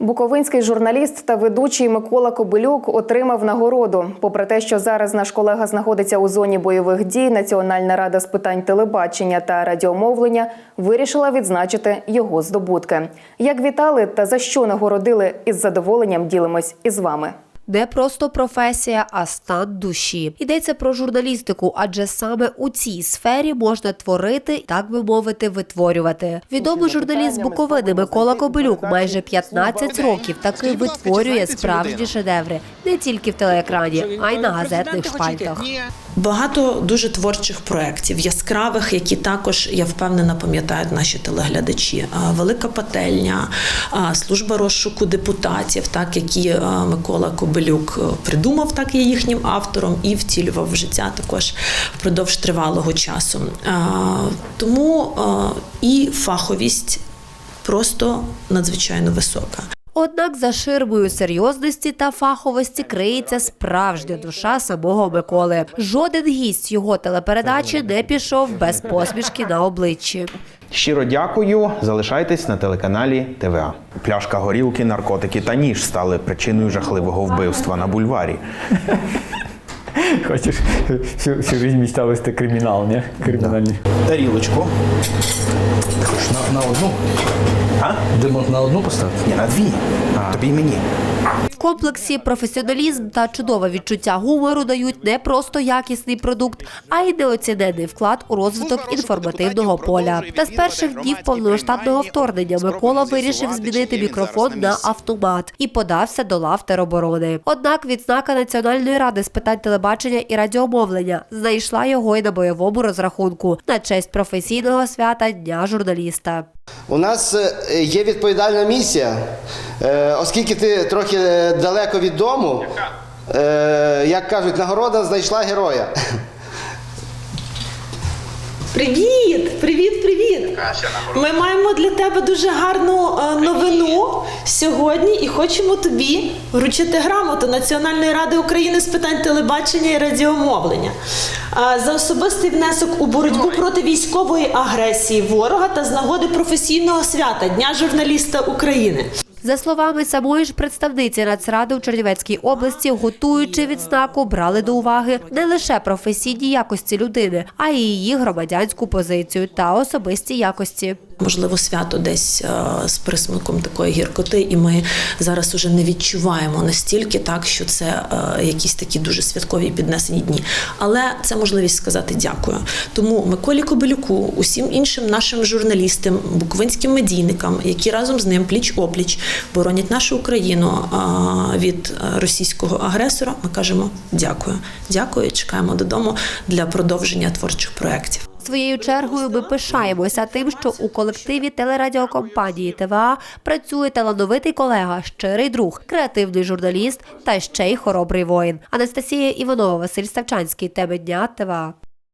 Буковинський журналіст та ведучий Микола Кобилюк отримав нагороду. Попри те, що зараз наш колега знаходиться у зоні бойових дій, Національна рада з питань телебачення та радіомовлення вирішила відзначити його здобутки. Як вітали та за що нагородили, із задоволенням ділимось із вами. Не просто професія, а стан душі. Йдеться про журналістику, адже саме у цій сфері можна творити, так би мовити, витворювати. Відомий журналіст з Буковини Микола Кобилюк майже 15 років таки витворює справжні шедеври не тільки в телеекрані, а й на газетних шпальтах. Багато дуже творчих проєктів, яскравих, які також я впевнена пам'ятають наші телеглядачі. Велика пательня, служба розшуку депутатів, так які Микола Кобилюк е, придумав, так є їхнім автором і втілював в життя також впродовж тривалого часу. Тому і фаховість просто надзвичайно висока. Однак за ширмою серйозності та фаховості криється справжня душа самого Миколи. Жоден гість його телепередачі не пішов без посмішки на обличчі. Щиро дякую. Залишайтесь на телеканалі ТВА. Пляшка горілки, наркотики та ніж стали причиною жахливого вбивства на бульварі. Хочешь всю, всю жизнь мечтал стать криминал, не? Криминальный. Тарілочку. На, на одну? А? Димок на одну поставити? Ні, на дві. Тобі і мені. Комплексі професіоналізм та чудове відчуття гумору дають не просто якісний продукт, а й неоцінений вклад у розвиток інформативного поля. Та з перших днів повномасштабного вторгнення Микола вирішив змінити мікрофон на автомат і подався до лав тероборони. Однак відзнака Національної ради з питань телебачення і радіомовлення знайшла його й на бойовому розрахунку на честь професійного свята Дня журналіста. У нас е, є відповідальна місія, Е, оскільки ти трохи е, далеко від дому, як кажуть, нагорода знайшла героя. Привіт, привіт, привіт. Ми маємо для тебе дуже гарну е, новину сьогодні і хочемо тобі вручити грамоту Національної ради України з питань телебачення і радіомовлення. Е, за особистий внесок у боротьбу проти військової агресії ворога та з нагоди професійного свята Дня журналіста України. За словами самої ж представниці Нацради у Чернівецькій області, готуючи відзнаку, брали до уваги не лише професійні якості людини, а й її громадянську позицію та особисті якості. Можливо, свято десь е, з присмаком такої гіркоти, і ми зараз уже не відчуваємо настільки так, що це е, якісь такі дуже святкові піднесені дні. Але це можливість сказати дякую. Тому Миколі Кобилюку, усім іншим нашим журналістам, буковинським медійникам, які разом з ним пліч опліч боронять нашу Україну е, від російського агресора. Ми кажемо дякую. Дякую. Чекаємо додому для продовження творчих проєктів. Своєю чергою ми пишаємося тим, що у колективі телерадіокомпанії ТВА працює талановитий колега, щирий друг, креативний журналіст та ще й хоробрий воїн. Анастасія Іванова, Василь Ставчанський. Теми дня ТВА.